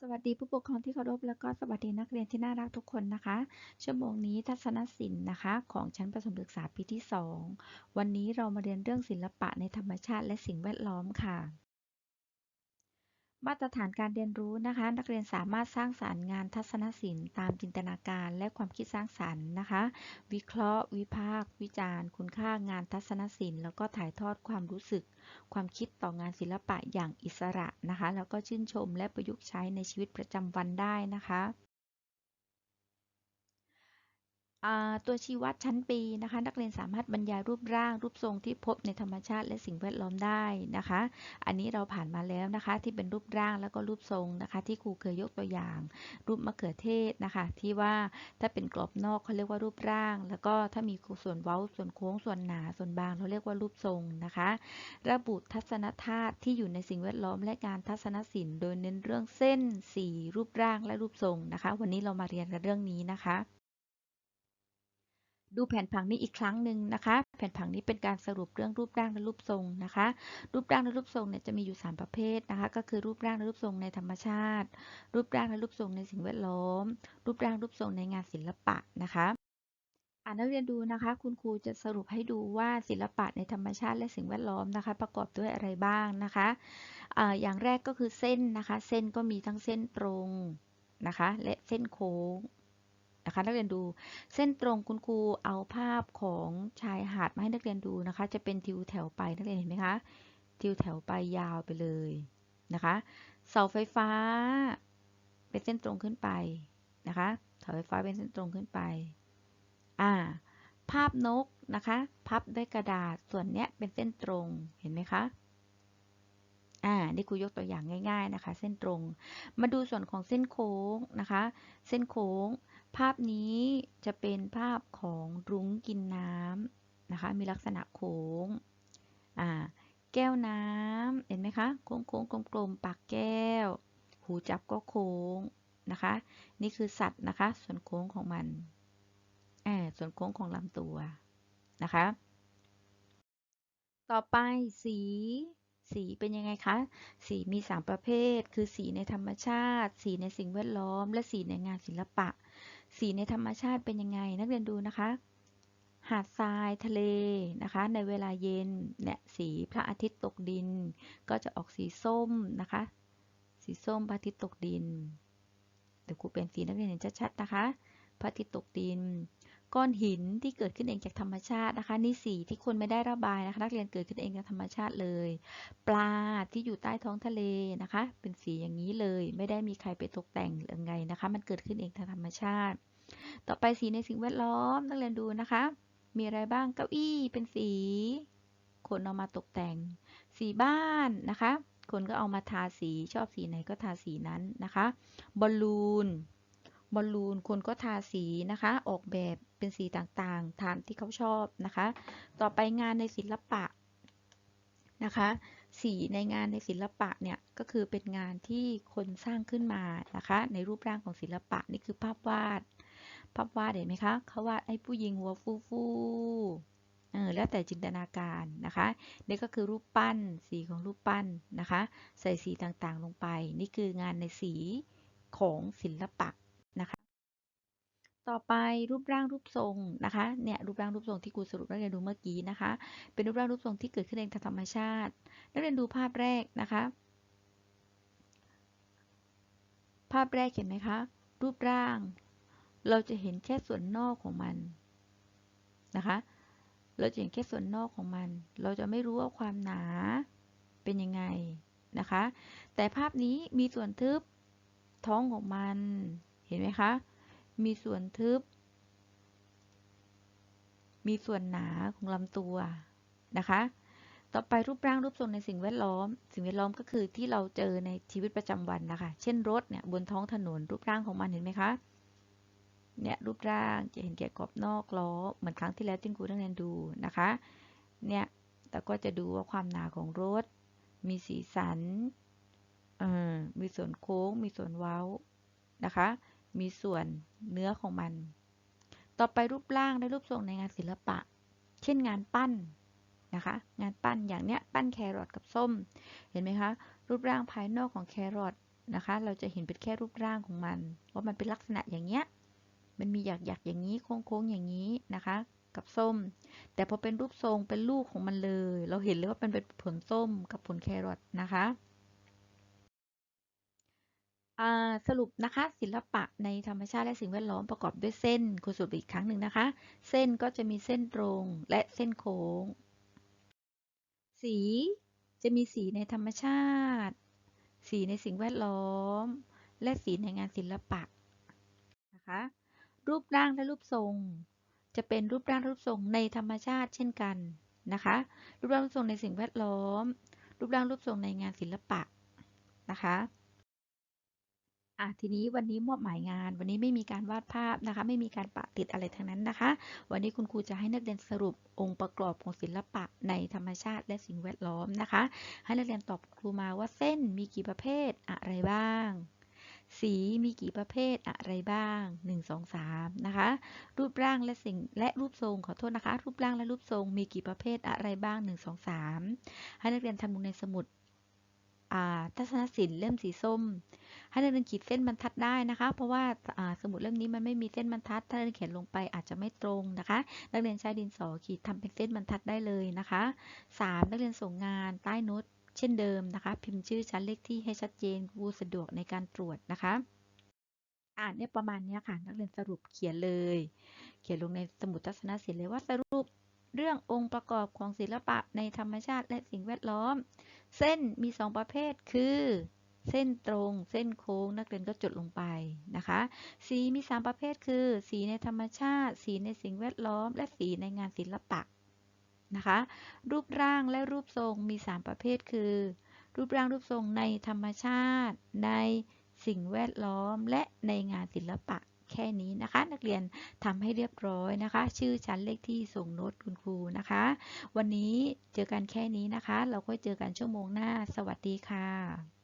สวัสดีผู้ปกครองที่เคารพแล้วก็สวัสดีนักเรียนที่น่ารักทุกคนนะคะ ชั่วโมงนี้ทัศนศิลป์นะคะ ของชั้นประถมศึกษาปีที่ 2 วันนี้เรามาเรียนเรื่องศิลปะในธรรมชาติและสิ่งแวดล้อมค่ะ มาตรฐานการเรียนรู้นะคะ นักเรียนสามารถสร้างสารรค์งานทัศนศิลป์ตามจินตนาการและความคิดสร้างสรรค์นะคะ วิเคราะห์ วิพากษ์วิจารณ์ คุณค่างานทัศนศิลป์ แล้วก็ถ่ายทอดความรู้สึก ความคิดต่องานศิลปะอย่างอิสระนะคะ แล้วก็ชื่นชมและประยุกต์ใช้ในชีวิตประจำวันได้นะคะ ตัวชี้วัดชั้นปีนะคะ นักเรียนสามารถบรรยายรูปร่าง รูปทรงที่พบในธรรมชาติและสิ่งแวดล้อมได้นะคะ อันนี้เราผ่านมาแล้วนะคะ ที่เป็นรูปร่างแล้วก็รูปทรงนะคะ ที่ครูเคยยกตัวอย่าง รูปมะเขือเทศนะคะ ที่ว่าถ้าเป็นกรอบนอกเขาเรียกว่ารูปร่าง แล้วก็ถ้ามีส่วนเว้าส่วนโค้งส่วนหนาส่วนบาง เราเรียกว่ารูปทรงนะคะ ระบุทัศนธาตุที่อยู่ในสิ่งแวดล้อมและการทัศนศิลป์โดยเน้นเรื่องเส้นสีรูปร่างและรูปทรงนะคะ วันนี้เรามาเรียนกันเรื่องนี้นะคะ ดูแผนผังนี้อีกครั้งหนึ่งนะคะ แผนผังนี้เป็นการสรุปเรื่องรูปร่างและรูปทรงนะคะ รูปร่างและรูปทรงเนี่ยจะมีอยู่ 3 ประเภทนะคะ ก็คือรูปร่างและรูปทรงในธรรมชาติ รูปร่างและรูปทรงในสิ่งแวดล้อม รูปร่างรูปทรงในงานศิลปะนะคะอ่านนักเรียนดูนะคะ คุณครูจะสรุปให้ดูว่าศิลปะในธรรมชาติและสิ่งแวดล้อมนะคะ ประกอบด้วยอะไรบ้างนะคะออย่างแรกก็คือเส้นนะคะ เส้นก็มีทั้งเส้นตรงนะคะ และเส้นโค้ง นะคะ นักเรียนดูเส้นตรงคุณครูเอาภาพของชายหาดมาให้นักเรียนดูนะคะ จะเป็นทิวแถวไปนักเรียนเห็นไหมคะทิวแถวไปยาวไปเลยนะคะ เสาไฟฟ้า เป็นเส้นตรงขึ้นไปนะคะเสาไฟฟ้าเป็นเส้นตรงขึ้นไปอ่าภาพนกนะคะพับด้วยกระดาษส่วนเนี้ยเป็นเส้นตรงเห็นไหมคะอ่านี่ครูยกตัวอย่างง่าย ๆนะคะ เส้นตรง มาดูส่วนของเส้นโค้งนะคะ เส้นโค้ง ภาพนี้จะเป็นภาพของรุ้งกินน้ำนะคะ มีลักษณะโค้ง อ่า แก้วน้ำเห็นไหมคะ โค้งโค้งกลมๆ ปากแก้ว หูจับก็โค้งนะคะ นี่คือสัตว์นะคะ ส่วนโค้งของมัน อ่า ส่วนโค้งของลำตัวนะคะ ต่อไปสี สีเป็นยังไงคะ สีมี 3 ประเภท คือสีในธรรมชาติ สีในสิ่งแวดล้อม และสีในงานศิลปะ สีในธรรมชาติเป็นยังไง นักเรียนดูนะคะ หาดทรายทะเลนะคะ ในเวลาเย็นเนี่ยสีพระอาทิตย์ตกดิน ก็จะออกสีส้มนะคะ สีส้มพระอาทิตย์ตกดิน เดี๋ยวครูเป็นสีนักเรียนเห็นชัดๆนะคะ พระอาทิตย์ตกดิน ก้อนหินที่เกิดขึ้นเองจากธรรมชาตินะคะนี่สีที่คนไม่ได้ระบายนะคะ นักเรียนเกิดขึ้นเองจากธรรมชาติเลย ปลาที่อยู่ใต้ท้องทะเลนะคะ เป็นสีอย่างนี้เลย ไม่ได้มีใครไปตกแต่งหรือไงนะคะ มันเกิดขึ้นเองทางธรรมชาติ ต่อไปสีในสิ่งแวดล้อมนักเรียนดูนะคะ มีอะไรบ้างเก้าอี้เป็นสีคนเอามาตกแต่ง สีบ้านนะคะ คนก็เอามาทาสีชอบสีไหนก็ทาสีนั้นนะคะบอลลูน บอลลูนคนก็ทาสีนะคะ ออกแบบเป็นสีต่างๆตามที่เขาชอบนะคะ ต่อไปงานในศิลปะนะคะ สีในงานในศิลปะเนี่ยก็คือเป็นงานที่คนสร้างขึ้นมานะคะ ในรูปร่างของศิลปะนี่คือภาพวาด ภาพวาดเห็นไหมคะเขาวาดไอ้ผู้หญิงหัวฟูฟูเออแล้วแต่จินตนาการนะคะนี่ก็คือรูปปั้นสีของรูปปั้นนะคะ ใส่สีต่างๆลงไป นี่คืองานในสีของศิลปะนะคะ ต่อไปรูปร่างรูปทรงนะคะเนี่ยรูปร่างรูปทรงที่ครูสรุปนักเรียนดูเมื่อกี้นะคะ เป็นรูปร่างรูปทรงที่เกิดขึ้นเองตามธรรมชาติ นักเรียนดูภาพแรกนะคะ ภาพแรกเห็นไหมคะรูปร่าง เราจะเห็นแค่ส่วนนอกของมันนะคะ เราจะเห็นแค่ส่วนนอกของมัน เราจะไม่รู้ว่าความหนาเป็นยังไงนะคะ แต่ภาพนี้มีส่วนทึบท้องของมันเห็นไหมคะ มีส่วนทึบ มีส่วนหนาของลำตัวนะคะ ต่อไปรูปร่างรูปทรงในสิ่งแวดล้อม สิ่งแวดล้อมก็คือที่เราเจอในชีวิตประจำวันนะคะ เช่นรถเนี่ยบนท้องถนนรูปร่างของมันเห็นไหมคะ เนี่ยรูปร่างจะเห็นแก่กรอบนอกล้อเหมือนครั้งที่แล้วที่ครูนักเรียนดูนะคะ เนี่ยแต่ก็จะดูว่าความหนาของรถ มีสีสันมีส่วนโค้ง มีส่วนเว้านะคะ มีส่วนเนื้อของมัน ต่อไปรูปร่างและรูปทรงในงานศิลปะ เช่นงานปั้นนะคะ งานปั้นอย่างเนี้ยปั้นแครอทกับส้ม เห็นไหมคะ รูปร่างภายนอกของแครอทนะคะ เราจะเห็นเป็นแค่รูปร่างของมัน ว่ามันเป็นลักษณะอย่างเงี้ย มันมีหยักหยักๆอย่างนี้โค้งๆอย่างนี้นะคะ กับส้ม แต่พอเป็นรูปทรงเป็นลูกของมันเลย เราเห็นเลยว่ามันเป็นผลส้มกับผลแครอทนะคะ สรุปนะคะศิลปะในธรรมชาติและสิ่งแวดล้อมประกอบด้วยเส้นคุณสรุปอีกครั้งหนึ่งนะคะ เส้นก็จะมีเส้นตรงและเส้นโค้ง สีจะมีสีในธรรมชาติ สีในสิ่งแวดล้อม และสีในงานศิลปะนะคะรูปร่างและรูปทรง จะเป็นรูปร่างรูปทรงในธรรมชาติเช่นกันนะคะรูปร่างรูปทรงในสิ่งแวดล้อม รูปร่างรูปทรงในงานศิลปะนะคะ อะทีนี้วันนี้มอบหมายงาน วันนี้ไม่มีการวาดภาพนะคะ ไม่มีการปะติดอะไรทั้งนั้นนะคะ วันนี้คุณครูจะให้นักเรียนสรุปองค์ประกอบของศิลปะในธรรมชาติและสิ่งแวดล้อมนะคะ ให้นักเรียนตอบครูมาว่าเส้นมีกี่ประเภทอะไรบ้าง สีมีกี่ประเภทอะไรบ้าง 1 2 3นะคะ รูปร่างและสิ่งและรูปทรงขอโทษนะคะ รูปร่างและรูปทรงมีกี่ประเภทอะไรบ้าง 1 2 3 ให้นักเรียนทำลงในสมุด ทัศนศิลป์เล่มสีส้ม ให้นักเรียนขีดเส้นบรรทัดได้นะคะ เพราะว่าสมุดเล่มนี้มันไม่มีเส้นบรรทัด ถ้านักเรียนเขียนลงไปอาจจะไม่ตรงนะคะ นักเรียนใช้ดินสอขีดทำเป็นเส้นบรรทัดได้เลยนะคะ 3. นักเรียนส่งงานใต้โน้ตเช่นเดิมนะคะ พิมพ์ชื่อชั้นเลขที่ให้ชัดเจนครูสะดวกในการตรวจนะคะ อ่านเนี่ยประมาณนี้ค่ะ นักเรียนสรุปเขียนเลย เขียนลงในสมุดทัศนศิลป์เลยว่าสรุป เรื่ององค์ประกอบของศิลปะในธรรมชาติและสิ่งแวดล้อม เส้นมีสองประเภทคือ เส้นตรง เส้นโค้ง นักเรียนก็จดลงไปนะคะ สีมีสามประเภทคือ สีในธรรมชาติ สีในสิ่งแวดล้อม และสีในงานศิลปะนะคะ รูปร่างและรูปทรงมี 3 ประเภทคือ รูปร่างรูปทรงในธรรมชาติ ในสิ่งแวดล้อม และในงานศิลปะ แค่นี้นะคะ นักเรียนทำให้เรียบร้อยนะคะ ชื่อชั้นเลขที่ส่งโน้ตคุณครูนะคะ วันนี้เจอกันแค่นี้นะคะ เราก็เจอกันชั่วโมงหน้า สวัสดีค่ะ